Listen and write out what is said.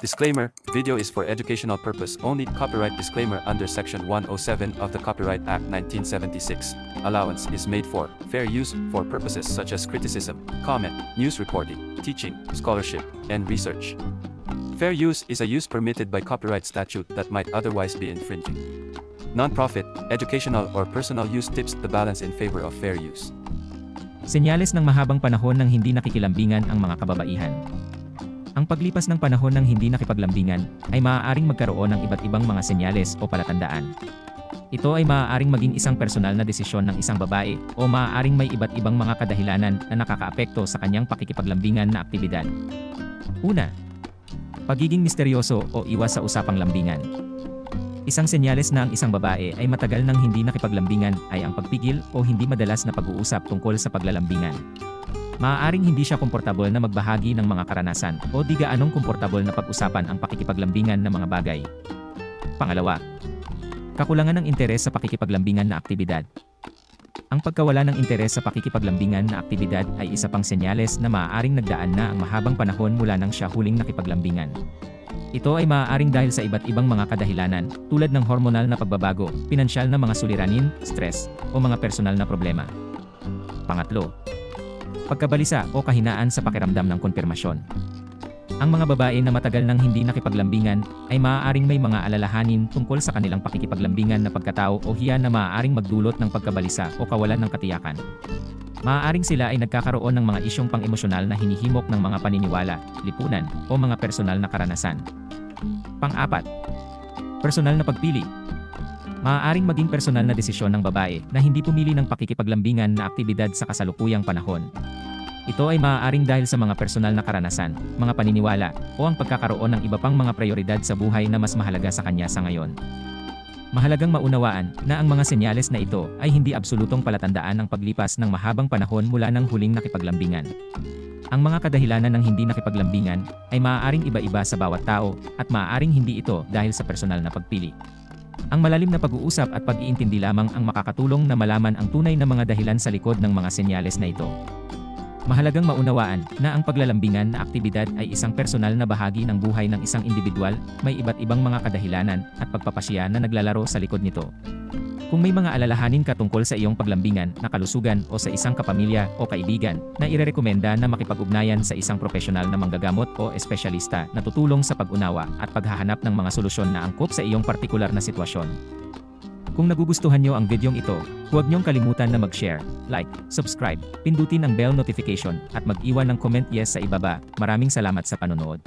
Disclaimer, video is for educational purpose only. Copyright disclaimer under Section 107 of the Copyright Act 1976. Allowance is made for fair use for purposes such as criticism, comment, news reporting, teaching, scholarship, and research. Fair use is a use permitted by copyright statute that might otherwise be infringing. Non-profit, educational or personal use tips the balance in favor of fair use. Senyales ng mahabang panahon ng hindi nakikilambingan ang mga kababaihan. Ang paglipas ng panahon ng hindi nakipaglambingan ay maaaring magkaroon ng iba't ibang mga senyales o palatandaan. Ito ay maaaring maging isang personal na desisyon ng isang babae o maaaring may iba't ibang mga kadahilanan na nakakaapekto sa kanyang pakikipaglambingan na aktibidad. Una, pagiging misteryoso o iwas sa usapang lambingan. Isang senyales na ang isang babae ay matagal nang hindi nakipaglambingan ay ang pagpigil o hindi madalas na pag-uusap tungkol sa paglalambingan. Maaaring hindi siya komportable na magbahagi ng mga karanasan o di gaanong komportable na pag-usapan ang pakikipaglambingan ng mga bagay. Pangalawa, kakulangan ng interes sa pakikipaglambingan na aktibidad. Ang pagkawala ng interes sa pakikipaglambingan na aktibidad ay isa pang senyales na maaaring nagdaan na ang mahabang panahon mula nang siya huling nakipaglambingan. Ito ay maaaring dahil sa iba't ibang mga kadahilanan tulad ng hormonal na pagbabago, pinansyal na mga suliranin, stress, o mga personal na problema. Pangatlo, pagkabalisa o kahinaan sa pakiramdam ng konfirmasyon. Ang mga babae na matagal nang hindi nakipaglambingan ay maaaring may mga alalahanin tungkol sa kanilang pakikipaglambingan na pagkatao o hiya na maaaring magdulot ng pagkabalisa o kawalan ng katiyakan. Maaaring sila ay nagkakaroon ng mga isyong pang-emosyonal na hinihimok ng mga paniniwala, lipunan, o mga personal na karanasan. Pang-apat, personal na pagpili. Maaaring maging personal na desisyon ng babae na hindi pumili ng pakikipaglambingan na aktibidad sa kasalukuyang panahon. Ito ay maaaring dahil sa mga personal na karanasan, mga paniniwala, o ang pagkakaroon ng iba pang mga prioridad sa buhay na mas mahalaga sa kanya sa ngayon. Mahalagang maunawaan na ang mga senyales na ito ay hindi absolutong palatandaan ng paglipas ng mahabang panahon mula ng huling nakipaglambingan. Ang mga kadahilanan ng hindi nakipaglambingan ay maaaring iba-iba sa bawat tao at maaaring hindi ito dahil sa personal na pagpili. Ang malalim na pag-uusap at pag-iintindi lamang ang makakatulong na malaman ang tunay na mga dahilan sa likod ng mga senyales na ito. Mahalagang maunawaan na ang paglalambingan na aktibidad ay isang personal na bahagi ng buhay ng isang individual, may iba't ibang mga kadahilanan at pagpapasya na naglalaro sa likod nito. Kung may mga alalahanin ka tungkol sa iyong paglambingan, na kalusugan o sa isang kapamilya o kaibigan, na irerekomenda na makipag-ugnayan sa isang profesional na manggagamot o espesyalista na tutulong sa pag-unawa at paghahanap ng mga solusyon na angkop sa iyong partikular na sitwasyon. Kung nagugustuhan nyo ang videong ito, huwag nyong kalimutan na mag-share, like, subscribe, pindutin ang bell notification at mag-iwan ng comment yes sa ibaba. Maraming salamat sa panonood.